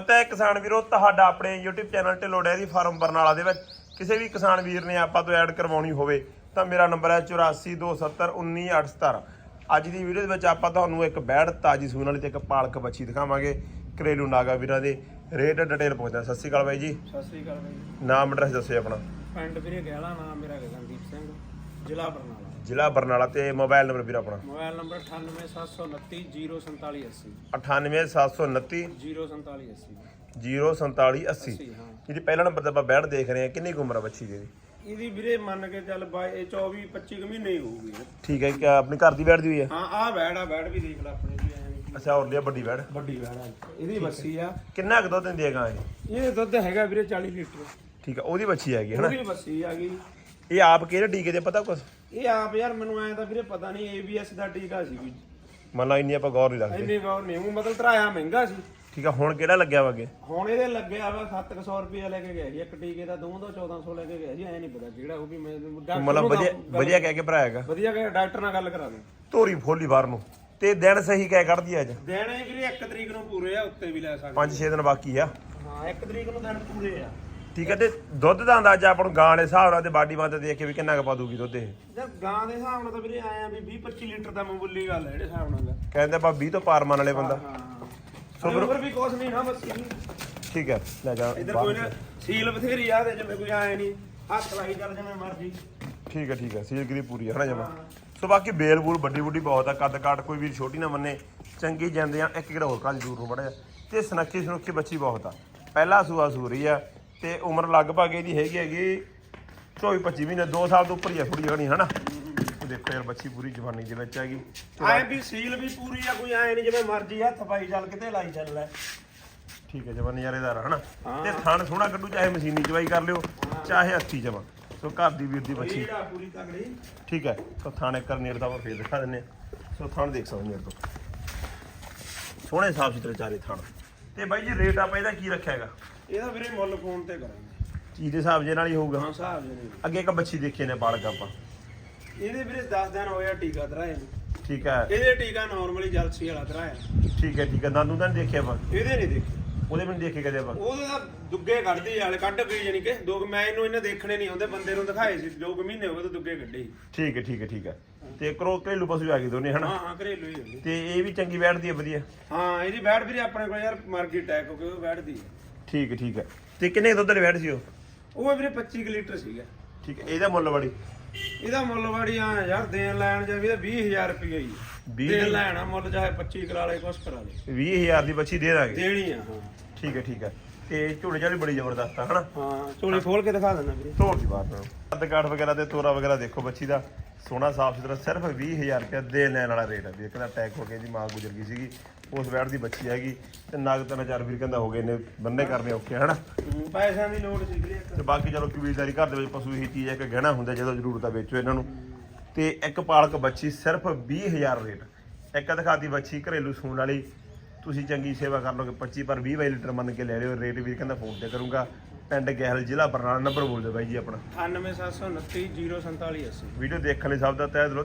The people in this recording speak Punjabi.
ਤਾਂ ਕਿਸਾਨ ਵੀਰੋ ਤੁਹਾਡਾ ਆਪਣੇ YouTube channel Dhillon dairy farm Barnala ਦੇ ਵਿੱਚ ਕਿਸੇ ਵੀ ਕਿਸਾਨ ਵੀਰ ਨੇ ਆਪਾਂ ਤੋਂ ਐਡ ਕਰਵਾਉਣੀ ਹੋਵੇ ਤਾਂ ਮੇਰਾ ਨੰਬਰ ਹੈ 8427191817 ਅੱਜ ਦੀ ਵੀਡੀਓ ਦੇ ਵਿੱਚ ਆਪਾਂ ਤੁਹਾਨੂੰ ਇੱਕ ਬੈੜ ਤਾਜੀ ਸੂਣ ਵਾਲੀ ਤੇ ਇੱਕ ਪਾਲਕ ਬੱਚੀ ਦਿਖਾਵਾਂਗੇ ਘਰੇਲੂ ਨਾਗਾ ਵੀਰਾਂ ਦੇ ਰੇਟ ਡਿਟੇਲ ਪੁੱਛਦਾ ਸਤਿ ਸ਼੍ਰੀ ਅਕਾਲ ਬਾਈ ਜੀ। ਸਤਿ ਸ੍ਰੀ ਅਕਾਲ ਬਾਈ ਨਾਮ ਐਡਰੈਸ ਦੱਸਿਓ ਆਪਣਾ। ਪਿੰਡ ਵੀਰੇ ਗਹਿਲਾ ਨਾਮ ਮੇਰਾ ਗਗਨਦੀਪ ਸਿੰਘ। ਜ਼ਿਲ੍ਹਾ ਬਰਨਾਲਾ। ਜ਼ਿਲ੍ਹਾ ਬਰਨਾਲਾ ਤੇ ਮੋਬਾਈਲ ਨੰਬਰ ਵੀਰ ਆਪਣਾ। ਮੋਬਾਈਲ ਨੰਬਰ 9879304780 98729 04780 04780 80 ਹਾਂ। ਜਿਹੜੀ ਪਹਿਲਾ ਨੰਬਰ ਤੇ ਆਪਾਂ ਬੈੜ ਦੇਖ ਰਹੇ ਹਾਂ ਕਿੰਨੀ ਕੁ ਉਮਰ ਆ ਬੱਚੀ ਦੀ ਇਹਦੀ? ਇਹਦੀ ਵੀਰੇ ਮੰਨ ਕੇ ਚੱਲ ਬਾਈ ਇਹ 24 25 ਕੁ ਮਹੀਨੇ ਹੀ ਹੋਊਗੀ। ਠੀਕ ਹੈ ਕਿ ਆਪਣੀ ਘਰ ਦੀ ਬੈੜ ਦੀ ਹੋਈ ਹੈ? ਹਾਂ ਆਹ ਬੈੜ ਆ ਬੈੜ ਵੀ ਦੇਖ ਲੈ ਆਪਣੇ ਵੀ ਐਂ। ਅੱਛਾ ਹੋਰ ਲਿਆ ਵੱਡੀ ਬੈੜ ਵੱਡੀ ਬੈੜ ਆ। ਇਹਦੀ ਬੱਸੀ ਆ। ਕਿੰਨਾ ਕੁ ਦੁੱਧ ਦਿੰਦੀ ਹੈ ਗਾਂ ਇਹ? ਇਹ ਦੁੱਧ ਹੈਗਾ ਵੀਰੇ 40 ਲੀਟਰ। ਠੀਕ ਹੈ ਉਹਦੀ ਬੱਚੀ ਹੈਗੀ ਹੈ ਨਾ ਉਹਦੀ ਬੱਸੀ ਆ ਗਈ ਇਹ ਆਪ ਕਿਹੜੇ ਟੀਕੇ ਦੇ ਪਤਾ ਕੁਛ? ਇਹ ਆਪ ਯਾਰ ਮੈਨੂੰ ਐਂ ਤਾਂ ਵੀਰੇ ਪਤਾ ਨਹੀਂ ABS ਦਾ ਟੀਕਾ ਸੀ ਕੋਈ। ਮੰਨ ਲਾ ਇੰਨੀ ਆਪਾਂ ਗੌਰ ਨਹੀਂ ਰੱਖਦੇ। ਇੰਨੀ ਗੌਰ ਨਹੀਂ ਉਹ ਮਤਲਬ ਤਰਾਇਆ ਮਹਿੰਗਾ ਸੀ। ਠੀਕ ਹੈ ਹੁਣ ਕਿਹੜਾ ਲੱਗਿਆ ਵਾਗੇ ਹੁਣ ਇਹਦੇ ਲੱਗਿਆ ਵਾ 700 ਰੁਪਏ ਲੈ ਕੇ ਗਿਆ ਜੀ ਇੱਕ ਟੀਕੇ ਦਾ ਦੋ ਦਾ 1400 ਲੈ ਕੇ ਗਿਆ ਜੀ ਐ ਨਹੀਂ ਪਤਾ ਕਿਹੜਾ ਉਹ ਵੀ ਮੈਂ ਮਤਲਬ ਵਧੀਆ ਵਧੀਆ ਕਹਿ ਕੇ ਭਰਾ ਹੈਗਾ। ਵਧੀਆ ਕਿ ਡਾਕਟਰ ਨਾਲ ਗੱਲ ਕਰਾ ਦੇ। ਧੋਰੀ ਫੋਲੀ ਬਾਹਰ ਨੂੰ। ਤੇ ਦਿਨ ਸਹੀ ਕਹਿ ਕੱਢਦੀ ਅੱਜ। ਦੇਣੇ ਵੀਰੇ 1 ਤਰੀਕ ਨੂੰ ਪੂਰੇ ਆ ਉੱਤੇ ਵੀ ਲੈ ਸਕਦੇ। 5-6 ਦਿਨ ਬਾਕੀ ਆ। ਹਾਂ 1 ਤਰੀਕ ਨੂੰ ਦਿਨ ਪੂਰੇ ਆ। ਠੀਕ ਹੈ ਤੇ ਦੁੱਧ ਦਾ ਅੰਦਾਜ਼ਾ ਆਪਾਂ ਨੂੰ ਗਾਂ ਦੇ ਹਿਸਾਬ ਨਾਲ ਤੇ ਬਾਡੀ ਮਾਤ ਦੇਖ ਕੇ ਵੀ ਕਿੰਨਾ ਕੁ ਪਾ ਦੂਗੀ ਦੁੱਧ ਇਹ। ਜਦ ਗਾਂ ਦੇ ਹਿਸਾਬ ਨਾਲ ਤਾਂ ਵੀਰੇ ਆਏ ਆ ਵੀ 20 25 ਲੀਟਰ ਦਾ ਮਾਮੂਲੀ ਗੱਲ ਹੈ ਜਿਹੜੇ ਹਿਸਾਬ ਨਾਲ ਕਹਿੰਦੇ ਆਪਾਂ 20 ਤੋਂ ਪਾਰ ਮੰਨ ਵਾਲੇ ਬੰਦਾ। ਹਾਂ ਸੋ ਉਮਰ ਵੀ ਕੁਛ ਨਹੀਂ ਨਾ ਬਸ। ਠੀਕ ਹੈ ਲੈ ਜਾ ਇਧਰ ਕੋਈ ਨਾ ਸੀਲ ਬਥੇਰੀ ਆ ਤੇ ਜਿਵੇਂ ਕੋਈ ਆਏ ਨਹੀਂ। ਹੱਥ ਲਾਈ ਚੱਲ ਜਿਵੇਂ ਮਰਜ਼ੀ। ਠੀਕ ਹੈ ਠੀਕ ਹੈ ਸੀਲ ਗਰੀ ਪੂਰੀ ਹੈ ਜਮਾ। ਸੋ ਬਾਕੀ ਬੇਲ ਬੂਲ ਵੱਡੀ ਵੱਡੀ ਬਹੁਤ ਆ ਕੱਦ ਕਾਟ ਕੋਈ ਵੀ ਛੋਟੀ ਨਾ ਮੰਨੇ ਚੰਗੀ ਜਾਂਦੇ ਆ ਇੱਕ ਕਿਹੜਾ ਹੋਰ ਕਾਜ ਦੂਰ ਨੂੰ ਬੜਿਆ ਤੇ ਸਨੱਖੀ ਸੁਨੱਖੀ ਬੱਚੀ ਬਹੁਤ ਆ। ਪਹਿਲਾ ਸੂਆ ਸੂਰੀ ਆ ਤੇ ਉਮਰ ਲਗਭਗ ਇਹਦੀ ਹੈਗੀ ਹੈਗੀ 24 25 ਮਹੀਨੇ 2 ਸਾਲ ਤੋਂ ਉੱਪਰ ਹੀ ਆ ਥੋੜੀ ਜਣੀ ਹਨਾ? ਦੇਖੋ ਯਾਰ ਬੱਚੀ ਪੂਰੀ ਜਵਾਨੀ ਦੇ ਵਿੱਚ ਹੈਗੀ। ਆਏ ਵੀ ਸੀਲ ਵੀ ਪੂਰੀ ਆ ਕੋਈ ਆਏ ਨਹੀਂ ਜਿਵੇਂ ਮਰਜ਼ੀ ਹੱਥ ਪਾਈ ਚੱਲ ਕਿਤੇ ਲਾਈ ਚੱਲ ਲੈ। ਠੀਕ ਹੈ ਜਮਾ ਨਜ਼ਾਰੇਦਾਰ ਹਨਾ। ਤੇ ਥਣ ਸੋਹਣਾ ਕੱਢੂ ਚਾਹੇ ਮਸ਼ੀਨੀ ਚਵਾਈ ਕਰ ਲਿਓ ਚਾਹੇ ਹੱਥੀ ਜਮਾ ਸੋ ਘਰ ਦੀ ਵੀਰ ਦੀ ਬੱਚੀ। ਇਹੜਾ ਪੂਰੀ ਤਗੜੀ ਠੀਕ ਹੈ ਸੋ ਥਾਣੇ ਕਰਨੇਰ ਦਾ ਆਪਾਂ ਫੇਰ ਦਿਖਾ ਦਿੰਨੇ। ਸੋ ਥਾਣ ਦੇਖ ਸਕਦੇ ਮੇਰੇ ਤੋਂ। ਸੋਹਣੇ ਸਾਫ਼ ਸੁਥਰੇ ਚਾਰੇ ਥਾਣ। ਤੇ ਬਾਈ ਜੀ ਰੇਟ ਆਪਾਂ ਇਹਦਾ ਕੀ ਰੱਖਿਆ ਹੈਗਾ? ਇਹਦਾ ਵੀਰੇ ਮੁੱਲ ਫੋਨ ਤੇ ਕਰਾਂਗੇ। ਚੀਜ਼ ਦੇ ਹਿਸਾਬ ਜੇ ਨਾਲ ਹੀ ਹੋਊਗਾ। ਹਾਂ ਹਿਸਾਬ ਜੀ ਨਹੀਂ ਅੱਗੇ ਇੱਕ ਬੱਚੀ ਦੇਖੀ ਨੇ ਬਾਲਕ ਆਪਾਂ ਇਹਦੇ ਵੀਰੇ 10 ਦਿਨ ਹੋਇਆ ਟੀਕਾ ਨੂੰ। ਠੀਕ ਹੈ। ਇਹਦੇ ਟੀਕਾ ਨਾਰਮਲੀ ਜਲਸੀ ਵਾਲਾ ਦਰਾਇਆ ਠੀਕ ਹੈ ਠੀਕ ਹੈ। ਨਾਨੂ ਤਾਂ ਨੀ ਦੇਖਿਆ ਆਪਾਂ? ਇਹਦੇ ਨਹੀਂ ਦੇਖੀ। ਉਹਦੇ ਵੀ ਨੀ ਦੇਖੇ ਕਦੇ ਆਪਾਂ? ਉਹਦੇ ਤਾਂ ਦੁੱਗੇ ਕੱਢਦੀ ਵਾਲੇ ਕੱਢ ਗਈ ਜਾਨੀ ਕਿ। ਦੋ ਕੁ ਮੈਂ ਇਹਨੂੰ ਇਹਨੇ ਦੇਖਣੇ ਨਹੀਂ ਹੁੰਦੇ ਬੰਦੇ ਨੂੰ ਦਿਖਾਏ ਸੀ। ਦੋ ਕੁ ਮਹੀਨੇ ਹੋ ਗਏ ਤਾਂ ਦੁੱਗੇ ਕੱਢੇ ਸੀ। ਠੀਕ ਹੈ ਠੀਕ ਹੈ ਠੀਕ ਹੈ। ਤੇ ਕਰੋ ਘਰੇਲੂ ਪਸ਼ੂ ਆ ਗਏ ਦੋਨੇ ਹਨਾ? ਹਾਂ ਹਾਂ ਘਰੇਲੂ ਹੀ ਹੁੰਦੀ ਤੇ ਇਹ ਵੀ ਚੰਗੀ ਬੈਠਦੀ ਹੈ ਵਧੀਆ। ਹਾਂ ਇਹਦੀ ਬੈਠ ਵੀਰੇ ਆਪਣੇ ਕੋਲ ਯਾਰ ਮਾਰਕੀਟ ਹੋ ਕੇ ਉਹ ਬੈਠਦੀ ਹੈ ਠੀਕ ਹੈ ਠੀਕ ਹੈ। ਤੇ ਕਿੰਨੇ ਕੁ ਦੁੱਧ ਦੇ ਬੈਠ ਸੀ ਉਹ? ਉਹ ਵੀਰੇ 25 ਕੁ ਲੀਟਰ ਸੀਗਾ। ਠੀਕ ਹੈ ਇਹਦਾ ਮੁੱਲ ਬੜੀ ਇਹਦਾ ਮੁੱਲ ਵਾੜੀ ਆ ਯਾਰ ਦੇਣ ਲੈਣ ਜਾਂ ਵੀ 20000 ਰੁਪਏ ਹੀ ਵੀਹ ਦੇਣ ਲੈਣ ਆ ਮੁੱਲ ਚਾਹੇ 25 ਕਰਾ ਲੈ ਕੁਛ ਕਰਾ ਲੈ 20000 ਦੀ ਬੱਚੀ ਦੇ ਦਾਂਗੇ। ਦੇਣੀ ਆ ਹਾਂ। ਠੀਕ ਹੈ ਠੀਕ ਹੈ। ਤੇ ਝੋਲੇ ਚਾਲੀ ਬੜੀ ਜ਼ਬਰਦਸਤ ਆ ਹਨਾ? ਹਾਂ ਝੋਲੀ ਖੋਲ ਕੇ ਦਿਖਾ ਦਿੰਦਾ ਵੀਰੇ। ਧੋਲ ਦੀ ਬਾਤ ਨਾਲ ਅੱਧ ਕਾਠ ਵਗੈਰਾ ਤੇ ਤੋਰਾ ਵਗੈਰਾ ਦੇਖੋ ਬੱਚੀ ਦਾ। ਸੋਹਣਾ ਸਾਫ਼ ਸੁਥਰਾ ਸਿਰਫ 20000 ਰੁਪਏ ਦੇ ਲੈਣ ਵਾਲਾ ਰੇਟ ਹੈ ਵੀ। ਇੱਕ ਦਾ ਹੋ ਗਿਆ ਜੀ ਮਾਂ ਗੁਜ਼ਰ ਗਈ ਸੀਗੀ। ਉਸ ਵੈਟ ਦੀ ਬੱਚੀ ਹੈਗੀ। ਤੇ ਨਗ ਤਿੰਨ ਚਾਰ ਵੀਰ ਕਹਿੰਦਾ ਹੋ ਗਏ ਨੇ ਬੰਨੇ ਕਰਨੇ ਔਖੇ ਹਨਾ? ਪੈਸਿਆਂ ਦੀ ਲੋੜ ਸੀ ਵੀਰੇ ਤੇ ਬਾਕੀ ਚਲੋ ਕਬੀਲਦਾਰੀ ਘਰ ਦੇ ਵਿੱਚ ਪਸ਼ੂ ਇਹੀ ਚੀਜ਼ ਹੈ ਕਿ ਗਹਿਣਾ ਹੁੰਦਾ ਜਦੋਂ ਜ਼ਰੂਰਤ ਆ ਵੇਚੋ ਇਹਨਾਂ ਨੂੰ। ਤੇ ਇੱਕ ਪਾਲਕ ਬੱਚੀ ਸਿਰਫ 20000 ਰੇਟ। ਇੱਕ ਦਿਖਾਤੀ ਬੱਚੀ ਘਰੇਲੂ ਸੂਣ ਵਾਲੀ। ਤੁਸੀਂ ਚੰਗੀ ਸੇਵਾ ਕਰ ਲੋਗੇ 25 ਪਰ 20 ਬਾਈ ਲੀਟਰ ਮੰਨ ਕੇ ਲੈ ਲਿਓ ਰੇਟ ਵੀਰ ਕਹਿੰਦਾ ਫੋਨ ਤੇ ਕਰੂੰਗਾ। ਪਿੰਡ ਗਹਿਲ ਜ਼ਿਲ੍ਹਾ ਬਰਨਾਲਾ ਨੰਬਰ ਬੋਲ ਦਿਓ ਬਾਈ ਜੀ ਆਪਣਾ। 98729 04780 ਵੀਡੀਓ ਦੇਖਣ ਲਈ ਸਭ ਦਾ ਤਹਿ ਦਿਲੋਂ